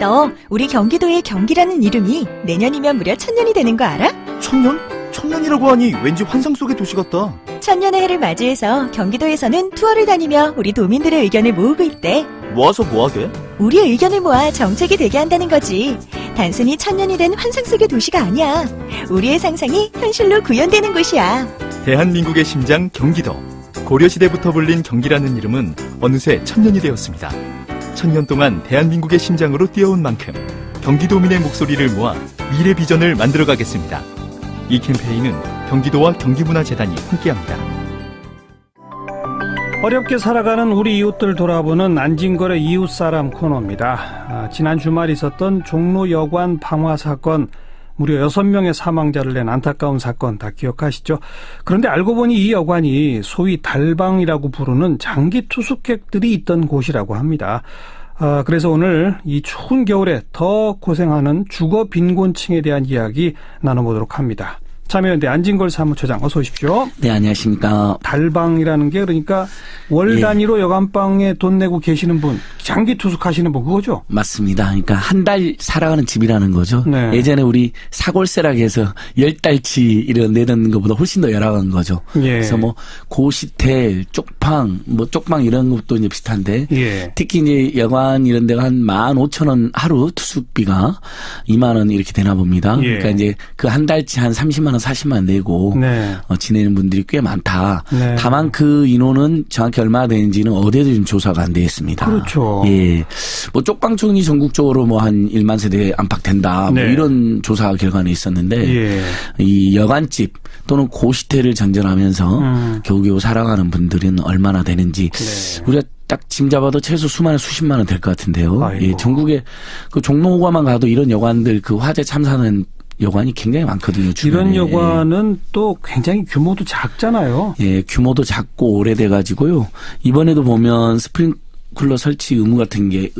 너 우리 경기도의 경기라는 이름이 내년이면 무려 천년이 되는 거 알아? 천년? 천년이라고 하니 왠지 환상 속의 도시 같다. 천년의 해를 맞이해서 경기도에서는 투어를 다니며 우리 도민들의 의견을 모으고 있대. 모아서 뭐하게? 우리의 의견을 모아 정책이 되게 한다는 거지. 단순히 천년이 된 환상 속의 도시가 아니야. 우리의 상상이 현실로 구현되는 곳이야. 대한민국의 심장 경기도. 고려시대부터 불린 경기라는 이름은 어느새 천년이 되었습니다. 천년 동안 대한민국의 심장으로 뛰어온 만큼 경기도민의 목소리를 모아 미래 비전을 만들어 가겠습니다. 이 캠페인은 경기도와 경기문화재단이 함께합니다. 어렵게 살아가는 우리 이웃들 돌아보는 안진걸의 이웃사람 코너입니다. 아, 지난 주말 있었던 종로 여관 방화 사건 무려 6명의 사망자를 낸 안타까운 사건 다 기억하시죠? 그런데 알고 보니 이 여관이 소위 달방이라고 부르는 장기 투숙객들이 있던 곳이라고 합니다. 아, 그래서 오늘 이 추운 겨울에 더 고생하는 주거 빈곤층에 대한 이야기 나눠보도록 합니다. 참여연대 안진걸 사무처장 어서 오십시오. 네, 안녕하십니까. 달방이라는 게 그러니까 월 예. 단위로 여간방에 돈 내고 계시는 분, 장기 투숙하시는 분 그거죠? 맞습니다. 그러니까 한 달 살아가는 집이라는 거죠. 네. 예전에 우리 사골세라고 해서 열 달치 이런 내는 것보다 훨씬 더 열악한 거죠. 예. 그래서 뭐 고시텔, 쪽방, 뭐 쪽방 이런 것도 이제 비슷한데 예. 특히 이제 여관 이런 데가 한 만 오천 원 하루 투숙비가 이만원 이렇게 되나 봅니다. 예. 그러니까 이제 그 한 달치 한 삼십만 원, 사십만 원 내고 네. 어, 지내는 분들이 꽤 많다. 네. 다만 그 인원은 정확히 얼마나 되는지는 어디에도 지금 조사가 안 되어 있습니다. 그렇죠. 예. 뭐 쪽방촌이 전국적으로 뭐한 1만 세대 안팎 된다. 네. 뭐 이런 조사 결과는 있었는데 예. 이 여관집 또는 고시텔을 전전하면서 음. 겨우겨우 살아가는 분들은 얼마나 되는지 네. 우리가 딱짐 잡아도 최소 수만 원, 수십만 원 될 것 같은데요. 아이고. 예, 전국에 그 종로호가만 가도 이런 여관들 그 화재 참사는 여관이 굉장히 많거든요. 이런 주변에. 여관은 또 굉장히 규모도 작잖아요. 예, 규모도 작고 오래돼 가지고요. 이번에도 보면 스프링쿨러 설치 의무 같은 게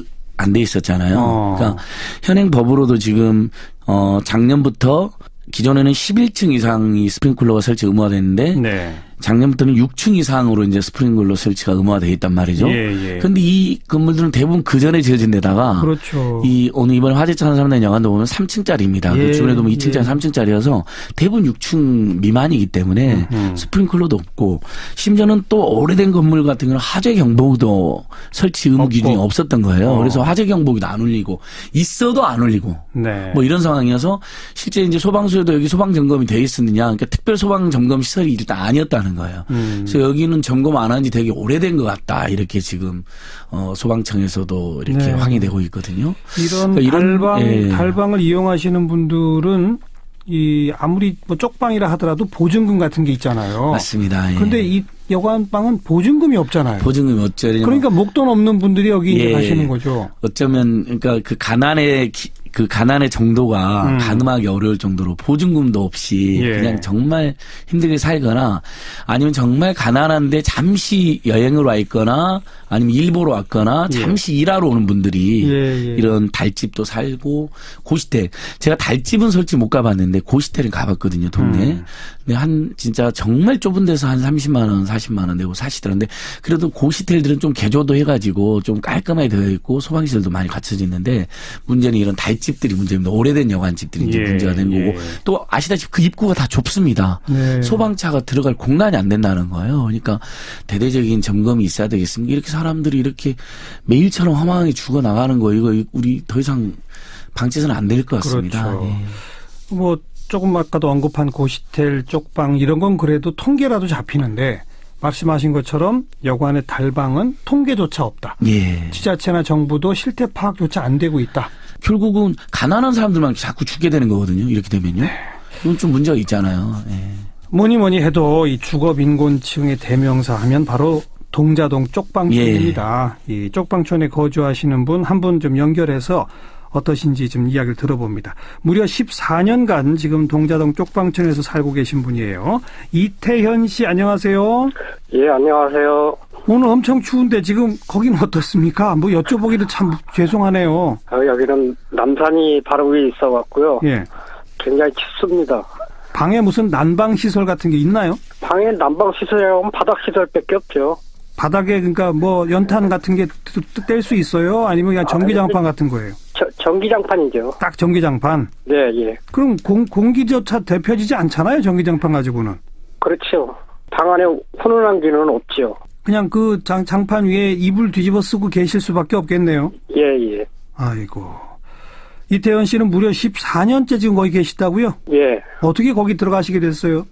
안 돼 있었잖아요. 어. 그러니까 현행 법으로도 지금 어 작년부터 기존에는 11층 이상이 스프링쿨러가 설치 의무화 됐는데 네. 작년부터는 6층 이상으로 이제 스프링쿨러 설치가 의무화돼 있단 말이죠. 예, 예. 근데 이 건물들은 대부분 그 전에 지어진 데다가 그렇죠. 이 오늘 이번 화재 참사된 여관도 보면 3층짜리입니다. 예, 그 주변에도 뭐 2층짜리, 예. 3층짜리여서 대부분 6층 미만이기 때문에 음. 스프링클러도 없고 심지어는 또 오래된 건물 같은 경우는 화재 경보도 설치 의무 없고. 기준이 없었던 거예요. 어. 그래서 화재 경보기도 안 울리고 있어도 안 울리고 네. 뭐 이런 상황이어서 실제 이제 소방서에도 여기 소방 점검이 돼 있었느냐 그러니까 특별 소방 점검 시설이 일단 아니었다는 거예요. 음. 그래서 여기는 점검 안 한 지 되게 오래된 것 같다 이렇게 지금 어 소방청에서도 이렇게 네. 확인되고 있거든요. 이런 그러니까 이런- 달방 예. 달방을 이용하시는 분들은 이 아무리 뭐 쪽방이라 하더라도 보증금 같은 게 있잖아요. 맞습니다. 예. 근데 이 여관방은 보증금이 없잖아요. 보증금이 어쩌냐 그러니까 목돈 없는 분들이 여기 이제 예. 가시는 거죠. 어쩌면 그러니까 그 가난의 기- 그 가난의 정도가 음. 가늠하기 어려울 정도로 보증금도 없이 예. 그냥 정말 힘들게 살거나 아니면 정말 가난한데 잠시 여행을 와 있거나 아니면 일보러 왔거나 예. 잠시 일하러 오는 분들이 예, 예. 이런 달집도 살고 고시텔 제가 달집은 솔직히 못 가봤는데 고시텔은 가봤거든요 동네. 음. 근데 한 진짜 정말 좁은 데서 한 30만 원, 40만 원 내고 사시더라는데 그래도 고시텔들은 좀 개조도 해가지고 좀 깔끔하게 되어 있고 소방시설도 많이 갖춰져 있는데 문제는 이런 달집들이 문제입니다. 오래된 여관집들이 이제 예, 문제가 된 예. 거고 또 아시다시피 그 입구가 다 좁습니다. 네. 소방차가 들어갈 공간이 안 된다는 거예요. 그러니까 대대적인 점검이 있어야 되겠습니다. 이렇게 사람들이 이렇게 매일처럼 허망하게 죽어 나가는 거 이거 우리 더 이상 방치해서는 안 될 것 같습니다. 그렇죠. 예. 뭐 조금 아까도 언급한 고시텔 쪽방 이런 건 그래도 통계라도 잡히는데 말씀하신 것처럼 여관의 달방은 통계조차 없다. 예. 지자체나 정부도 실태 파악조차 안 되고 있다. 결국은 가난한 사람들만 자꾸 죽게 되는 거거든요. 이렇게 되면요. 이건 좀 문제가 있잖아요. 예. 뭐니 뭐니 해도 이 주거 빈곤층의 대명사 하면 바로 동자동 쪽방촌입니다. 예. 이 쪽방촌에 거주하시는 분 한 분 좀 연결해서 어떠신지 좀 이야기를 들어봅니다. 무려 14년간 지금 동자동 쪽방촌에서 살고 계신 분이에요. 이태현 씨 안녕하세요. 예, 안녕하세요. 오늘 엄청 추운데 지금 거기는 어떻습니까? 뭐 여쭤보기도 참 죄송하네요. 어, 여기는 남산이 바로 위에 있어 갖고요. 예. 굉장히 춥습니다. 방에 무슨 난방 시설 같은 게 있나요? 방에 난방 시설이라면 바닥 시설밖에 없죠. 바닥에 그러니까 뭐 연탄 같은 게 뗄 수 있어요? 아니면 그냥 전기장판 같은 거예요? 저, 전기장판이죠. 딱 전기장판. 네, 예. 그럼 공, 공기조차 대표지지 않잖아요, 전기장판 가지고는. 그렇죠. 방 안에 훈훈한 기는 없지요. 그냥 그 장, 장판 위에 이불 뒤집어 쓰고 계실 수밖에 없겠네요. 예, 예. 아이고. 이태현 씨는 무려 14년째 지금 거기 계시다고요? 예. 어떻게 거기 들어가시게 됐어요?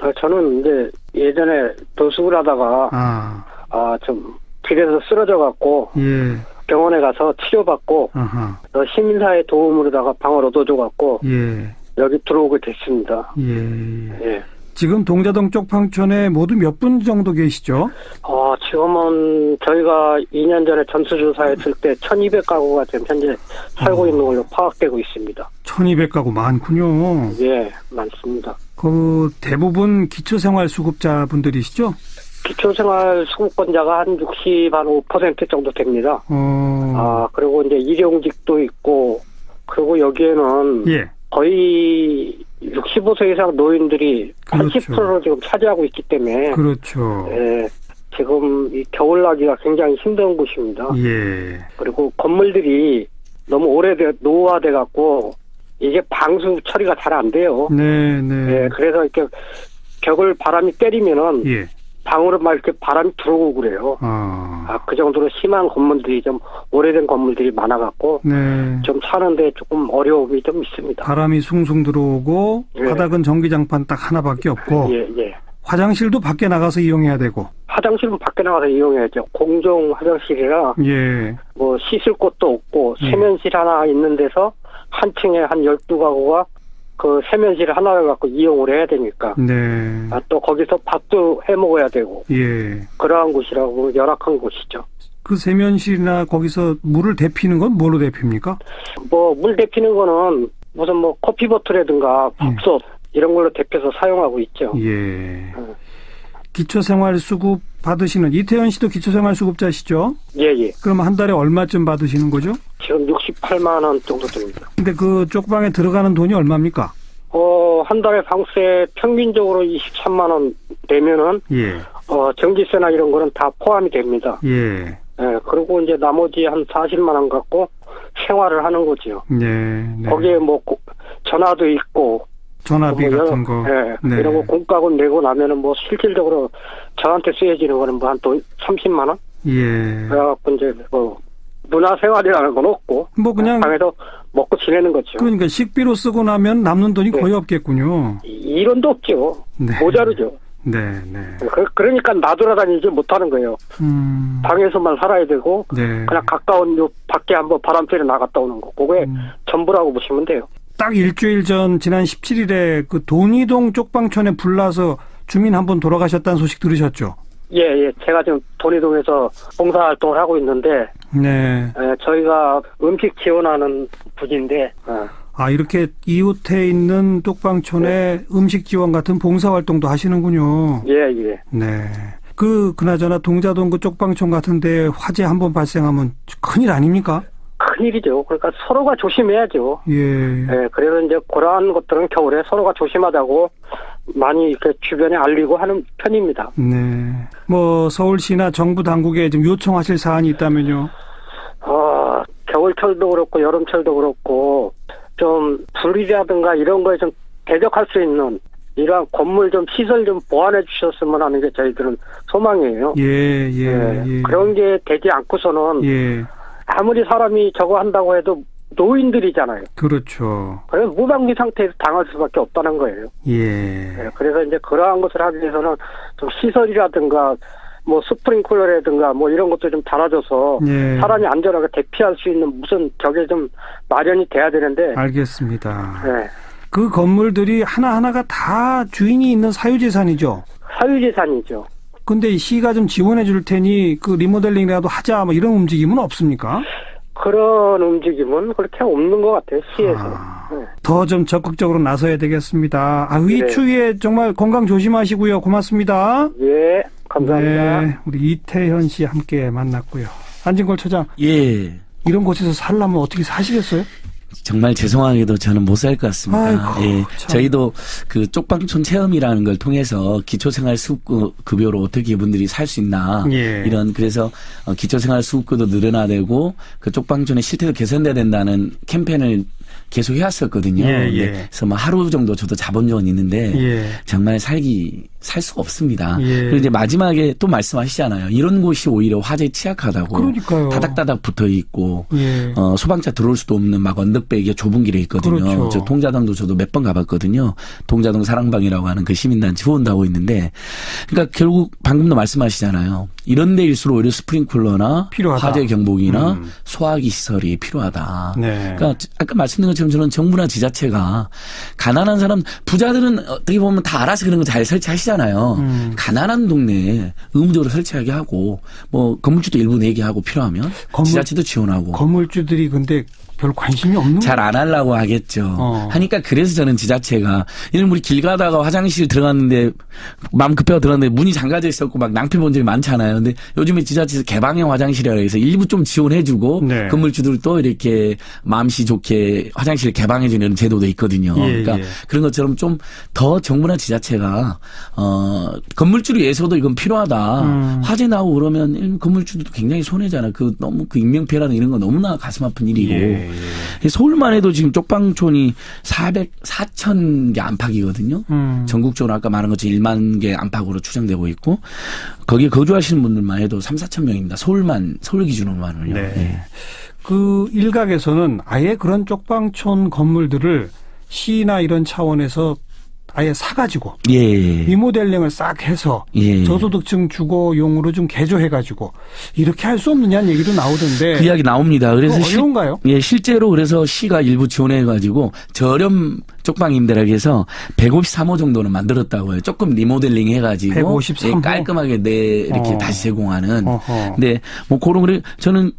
아, 저는 이제 예전에 도숙을 하다가, 아, 아, 좀 길에서 쓰러져 갖고 예. 병원에 가서 치료받고. 어, 시민사회 도움으로다가 방을 얻어줘갖고 예. 여기 들어오게 됐습니다. 예. 예. 지금 동자동 쪽 방촌에 모두 몇 분 정도 계시죠? 어, 지금은 저희가 2년 전에 전수조사했을 때 1200가구가 지금 현재 살고 있는 걸로 파악되고 있습니다. 1200가구 많군요. 예, 많습니다. 그 대부분 기초생활수급자 분들이시죠? 기초생활 수급권자가 한 60, 한 5% 정도 됩니다. 어. 아, 그리고 이제 일용직도 있고, 그리고 여기에는 예. 거의 65세 이상 노인들이 그렇죠. 80%를 지금 차지하고 있기 때문에, 그렇죠. 예, 지금 이 겨울 나기가 굉장히 힘든 곳입니다. 예. 그리고 건물들이 너무 오래돼, 노후화돼 갖고, 이게 방수 처리가 잘 안 돼요. 네, 네. 예, 그래서 이렇게 벽을 바람이 때리면은 예. 방으로 막 이렇게 바람이 들어오고 그래요. 아. 아, 그 정도로 심한 건물들이 좀 오래된 건물들이 많아갖고 네. 좀 사는데 조금 어려움이 좀 있습니다. 바람이 숭숭 들어오고 예. 바닥은 전기장판 딱 하나밖에 없고 예, 예. 화장실도 밖에 나가서 이용해야 되고. 화장실은 밖에 나가서 이용해야죠. 공중 화장실이라 예. 뭐 씻을 곳도 없고 예. 세면실 하나 있는 데서 한 층에 한 12가구가 그 세면실 하나를 갖고 이용을 해야 되니까 네. 아, 또 거기서 밥도 해 먹어야 되고 예. 그러한 곳이라고 열악한 곳이죠. 그 세면실이나 거기서 물을 데피는 건 뭐로 데핍니까? 뭐 물 데피는 거는 무슨 뭐 커피 버틀이라든가 밥솥 이런 걸로 데펴서 사용하고 있죠. 예. 어. 기초생활수급 받으시는 이태현 씨도 기초생활수급자시죠? 예, 예. 그럼 한 달에 얼마쯤 받으시는 거죠? 지금 68만 원 정도 됩니다. 근데 그 쪽방에 들어가는 돈이 얼마입니까? 어, 한 달에 방세 평균적으로 23만 원 내면은 예. 어, 전기세나 이런 거는 다 포함이 됩니다. 예. 예, 그리고 이제 나머지 한 40만 원 갖고 생활을 하는 거지요. 네. 네. 거기에 뭐 고- 전화도 있고 전화비 뭐 같은 거. 예, 네. 이런 거 공과금 내고 나면은 뭐 실질적으로 저한테 쓰여지는 거는 뭐 한 돈 30만 원? 예. 그래갖고 이제 뭐 문화 생활이라는 건 없고 뭐 그냥 방에서 먹고 지내는 거죠. 그러니까 식비로 쓰고 나면 남는 돈이 네. 거의 없겠군요. 이- 이론도 없죠. 네. 모자르죠. 네, 네. 그, 그러니까 나돌아다니지 못하는 거예요. 음. 방에서만 살아야 되고 네. 그냥 가까운 요 밖에 한번 바람 쐬러 나갔다 오는 거. 그게 음. 전부라고 보시면 돼요. 딱 일주일 전 지난 17일에 그 돈이동 쪽방촌에 불나서 주민 한 분 돌아가셨다는 소식 들으셨죠? 예, 예. 제가 지금 돈이동에서 봉사 활동을 하고 있는데 네. 예, 저희가 음식 지원하는 분인데 어, 아 이렇게 이웃에 있는 쪽방촌에 음식 지원 같은 봉사 활동도 하시는군요. 예, 예. 네. 그 그나저나 동자동 그 쪽방촌 같은데 화재 한 번 발생하면 큰일 아닙니까? 큰일이죠. 그러니까 서로가 조심해야죠. 예. 예, 그래서 이제 그러한 것들은 겨울에 서로가 조심하자고 많이 이렇게 주변에 알리고 하는 편입니다. 네. 뭐 서울시나 정부 당국에 좀 요청하실 사안이 있다면요. 어, 겨울철도 그렇고 여름철도 그렇고 좀 불이라든가 이런 거에 좀 대적할 수 있는 이러한 건물 좀 시설 좀 보완해 주셨으면 하는 게 저희들은 소망이에요. 예, 예, 예, 예. 그런 게 되지 않고서는 예. 아무리 사람이 저거 한다고 해도 노인들이잖아요. 그렇죠. 그래서 무방비 상태에서 당할 수밖에 없다는 거예요. 예. 예, 그래서 이제 그러한 것을 하기 위해서는 좀 시설이라든가 뭐 스프링클러라든가 뭐 이런 것도 좀 달아줘서 예. 사람이 안전하게 대피할 수 있는 무슨 격에 좀 마련이 돼야 되는데 알겠습니다. 예, 그 건물들이 하나하나가 다 주인이 있는 사유재산이죠. 사유재산이죠. 근데 이 시가 좀 지원해 줄 테니 그 리모델링이라도 하자 뭐 이런 움직임은 없습니까? 그런 움직임은 그렇게 없는 것 같아요 시에서. 아. 예. 더좀 적극적으로 나서야 되겠습니다. 아, 이 네. 추위에 정말 건강 조심하시고요. 고맙습니다. 예, 감사합니다. 네, 우리 이태현 씨 함께 만났고요. 안진걸 처장, 예. 이런 곳에서 살려면 어떻게 사시겠어요? 정말 죄송하게도 저는 못 살 것 같습니다. 아이고, 예. 참. 저희도 그 쪽방촌 체험이라는 걸 통해서 기초생활 수급급여로 어떻게 이분들이 살 수 있나 예. 이런 그래서 어, 기초생활 수급도 늘어나되고 그 쪽방촌의 실태도 개선돼야 된다는 캠페인을 계속 해왔었거든요. 예, 예. 그래서 뭐 하루 정도 저도 자본 적은 있는데 예. 정말 살기 살 수가 없습니다. 예. 그리고 이제 마지막에 또 말씀하시잖아요. 이런 곳이 오히려 화재에 취약하다고 그러니까요. 다닥다닥 붙어 있고 예. 어, 소방차 들어올 수도 없는 막 언덕배기가 좁은 길에 있거든요. 그렇죠. 저 동자동도 저도 몇 번 가봤거든요. 동자동 사랑방이라고 하는 그 시민단체 후원도 하고 있는데, 그러니까 결국 방금도 말씀하시잖아요. 이런 데일수록 오히려 스프링클러나 필요하다. 화재 경보기나 음. 소화기 시설이 필요하다. 네. 그러니까 아까 말씀드린 것처럼 저는 정부나 지자체가 가난한 사람 부자들은 어떻게 보면 다 알아서 그런 거 잘 설치하시잖아요. 음. 가난한 동네에 의무적으로 설치하게 하고 뭐 건물주도 일부 내게 하고 필요하면 건물- 지자체도 지원하고 건물주들이 근데 별 관심이 없는 잘 안 하려고 하겠죠. 어. 하니까 그래서 저는 지자체가 이런 우리 길 가다가 화장실 들어갔는데 마음 급해서 들어갔는데 문이 잠가져 있었고 막 낭패 본 적이 많잖아요. 근데 요즘에 지자체에서 개방형 화장실이라 해서 일부 좀 지원해주고 네. 건물주들도 이렇게 마음씨 좋게 화장실 개방해주는 제도도 있거든요. 예, 그러니까 예. 그런 것처럼 좀 더 정부나 지자체가 어 건물주를 위해서도 이건 필요하다. 음. 화재 나고 그러면 이 건물주들도 굉장히 손해잖아. 그 너무 그 인명피해라는 이런 거 너무나 가슴 아픈 일이고. 예, 예. 서울만 해도 지금 쪽방촌이 400, 4천 개 안팎이거든요. 음. 전국적으로 아까 말한 것처럼 1만 개 안팎으로 추정되고 있고 거기에 거주하시는 분들만 해도 3, 4천 명입니다. 서울만 서울 기준으로만은요. 네. 예. 그 일각에서는 아예 그런 쪽방촌 건물들을 시나 이런 차원에서 아예 사가지고 예. 리모델링을 싹 해서 예. 저소득층 주거용으로 좀 개조해가지고 이렇게 할 수 없느냐는 얘기도 나오던데 그 이야기 나옵니다. 그래서 어려운가요? 예, 실제로 그래서 시가 일부 지원해가지고 저렴 쪽방 임대락해서 153호 정도는 만들었다고요. 조금 리모델링 해가지고 153 호? 예, 깔끔하게 내 이렇게 어. 다시 제공하는. 어허. 근데 뭐 그런 그래 저는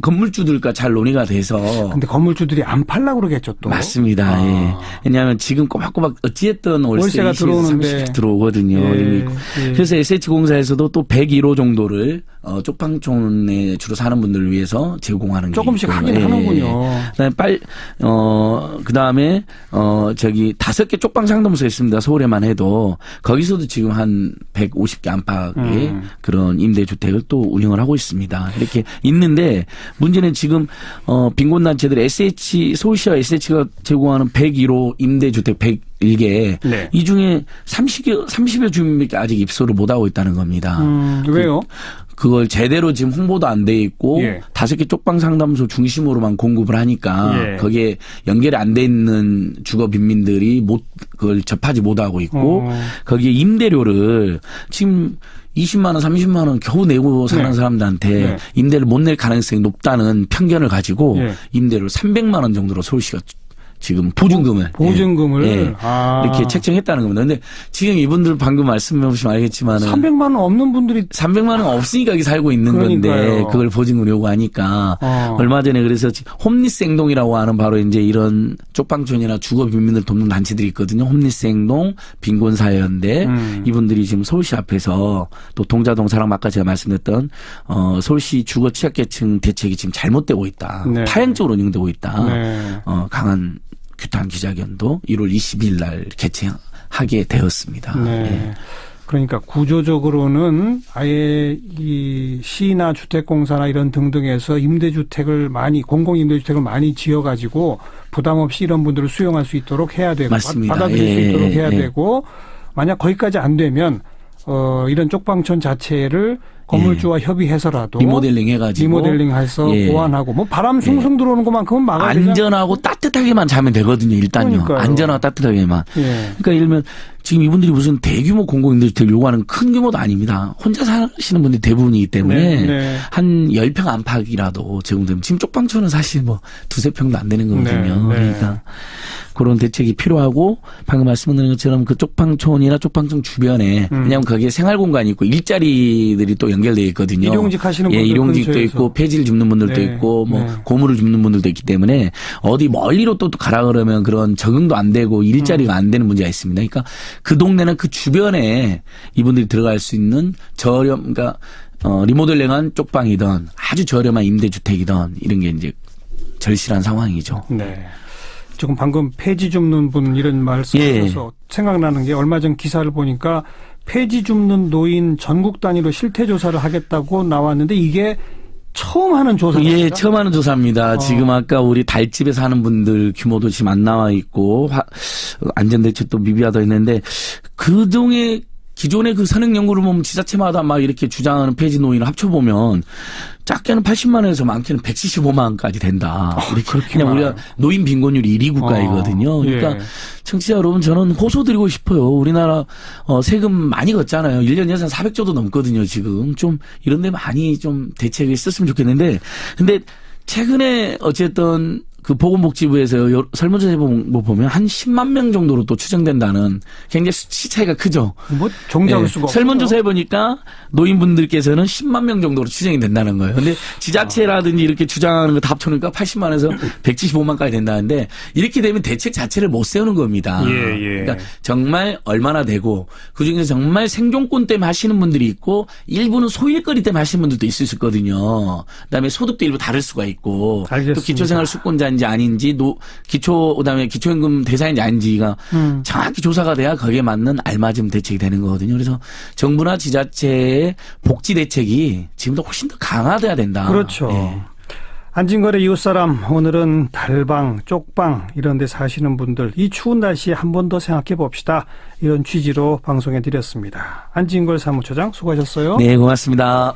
건물주들과 잘 논의가 돼서 근데 건물주들이 안 팔라 그러겠죠 또. 맞습니다. 아. 예. 왜냐하면 지금 꼬박꼬박 어찌됐든 월세 20에서 들어오는데. 30씩 들어오거든요. 예, 예. 그래서 SH공사에서도 또 101호 정도를 어, 쪽방촌에 주로 사는 분들을 위해서 제공하는 게 조금씩. 하긴 예. 하는군요. 그다음에 빨, 어, 그 다음에, 어, 저기, 다섯 개 쪽방 상담소 있습니다. 서울에만 해도. 거기서도 지금 한 150개 안팎의 음. 그런 임대 주택을 또 운영을 하고 있습니다. 이렇게 있는데, 문제는 지금, 어, 빈곤 단체들 SH, 서울시와 SH가 제공하는 101호 임대주택 101개. 네. 이 중에 30여, 30여 주민밖에 아직 입소를 못 하고 있다는 겁니다. 음, 왜요? 그 걸 제대로 지금 홍보도 안 돼 있고 예. 다섯 개 쪽방 상담소 중심으로만 공급을 하니까 예. 거기에 연결이 안 돼 있는 주거 빈민들이 못 그걸 접하지 못하고 있고 어. 거기에 임대료를 지금 20만 원, 30만 원 겨우 내고 사는 네. 사람들한테 네. 임대를 못 낼 가능성이 높다는 편견을 가지고 예. 임대료를 300만 원 정도로 서울시가 지금 보증금을 보증금을 예. 아. 이렇게 책정했다는 겁니다. 근데 지금 이분들 방금 말씀해 보시면 알겠지만은 300만 원 없는 분들이 300만 원 없으니까 여기 살고 있는 건데 그러니까요. 그걸 보증을 요구하니까 어. 얼마 전에 그래서 지- 홈리스 행동이라고 하는 바로 이제 이런 쪽방촌이나 주거 빈민들 돕는 단체들이 있거든요. 홈리스 행동, 빈곤 사회연대 음. 이분들이 지금 서울시 앞에서 또 동자동 사랑 아까 제가 말씀드렸던 어 서울시 주거 취약계층 대책이 지금 잘못되고 있다. 네. 파행적으로 운영되고 있다. 네. 어 강한 규탄 기자견도 1월 22일 날 개최하게 되었습니다. 네. 예. 그러니까 구조적으로는 아예 이 시나 주택공사나 이런 등등에서 임대주택을 많이 공공 임대주택을 많이 지어가지고 부담 없이 이런 분들을 수용할 수 있도록 해야 되고 맞습니다. 받- 받아들일 수 예, 있도록 예, 해야 예. 되고 만약 거기까지 안 되면 어 이런 쪽방촌 자체를 건물주와 협의해서라도 리모델링 해가지고 리모델링 해서 예. 보완하고 뭐 바람 숭숭 들어오는 것만큼은 막아야 않- 안전하고 따뜻하게만 자면 되거든요. 일단요. 그러니까요. 안전하고 따뜻하게만. 예. 그러니까 예를 들면 지금 이분들이 무슨 대규모 공공임대주택 요구하는 큰 규모도 아닙니다. 혼자 사시는 분들이 대부분이기 때문에 네, 네. 한 10평 안팎이라도 제공되면 지금 쪽방촌은 사실 뭐 두세 평도 안 되는 거거든요. 네, 네. 그러니까 그런 대책이 필요하고 방금 말씀드린 것처럼 그 쪽방촌이나 쪽방촌 주변에 음. 왜냐하면 거기에 생활 공간이 있고 일자리들이 또 연결되어 있거든요. 일용직 하시는 예, 분들 일용직도 근처에서. 있고 폐지를 줍는 분들도 네, 있고 뭐 네. 고물을 줍는 분들도 있기 때문에 어디 멀리로 또 가라 그러면 그런 적응도 안 되고 일자리가 안 되는 문제가 있습니다. 그러니까 그 동네는 그 주변에 이분들이 들어갈 수 있는 저렴 그러니까 어 리모델링한 쪽방이든 아주 저렴한 임대주택이든 이런 게 이제 절실한 상황이죠. 네. 지금 방금 폐지 줍는 분 이런 말씀하셔서 예. 생각나는 게 얼마 전 기사를 보니까 폐지 줍는 노인 전국 단위로 실태 조사를 하겠다고 나왔는데 이게 처음 하는 조사입니다. 예, 처음 하는 조사입니다. 어. 지금 아까 우리 달집에 사는 분들 규모도 지금 안 나와 있고 화- 안전대책도 미비하다 했는데 그동에 기존의 그 선행 연구를 보면 지자체마다 막 이렇게 주장하는 폐지 노인을 합쳐보면 작게는 80만 원에서 많게는 175만 원까지 된다. 이렇게 아, 그렇게 그냥 많아요? 우리가 노인 빈곤율이 1위 국가이거든요. 어, 그러니까 예. 청취자 여러분 저는 호소드리고 싶어요. 우리나라 어, 세금 많이 걷잖아요. 1년 예산 400조도 넘거든요. 지금 좀 이런 데 많이 좀 대책을 썼으면 좋겠는데 근데 최근에 어쨌든 그 보건복지부에서 요- 설문조사 해보- 뭐 보면 한 10만 명 정도로 또 추정된다는 굉장히 수치 차이가 크죠. 뭐 종잡을 예, 수가. 설문조사 해보니까 노인분들께서는 10만 명 정도로 추정이 된다는 거예요. 근데 지자체라든지 이렇게 주장하는 거 다 합쳐놓으니까 80만에서 175만까지 된다는데 이렇게 되면 대책 자체를 못 세우는 겁니다. 예, 예. 그러니까 정말 얼마나 되고 그중에서 정말 생존권 때문에 하시는 분들이 있고 일부는 소일거리 때문에 하시는 분들도 있을 수 있거든요. 그다음에 소득도 일부 다를 수가 있고 알겠습니다. 또 기초생활 수권자 인지 아닌지 노 기초 그다음에 기초임금 대상인지 아닌지가 음. 정확히 조사가 돼야 거기에 맞는 알맞은 대책이 되는 거거든요. 그래서 정부나 지자체의 복지 대책이 지금도 훨씬 더 강화돼야 된다. 그렇죠. 예. 안진걸의 이웃사람 오늘은 달방, 쪽방 이런 데 사시는 분들 이 추운 날씨에 한 번 더 생각해 봅시다. 이런 취지로 방송해 드렸습니다. 안진걸 사무처장 수고하셨어요. 네, 고맙습니다.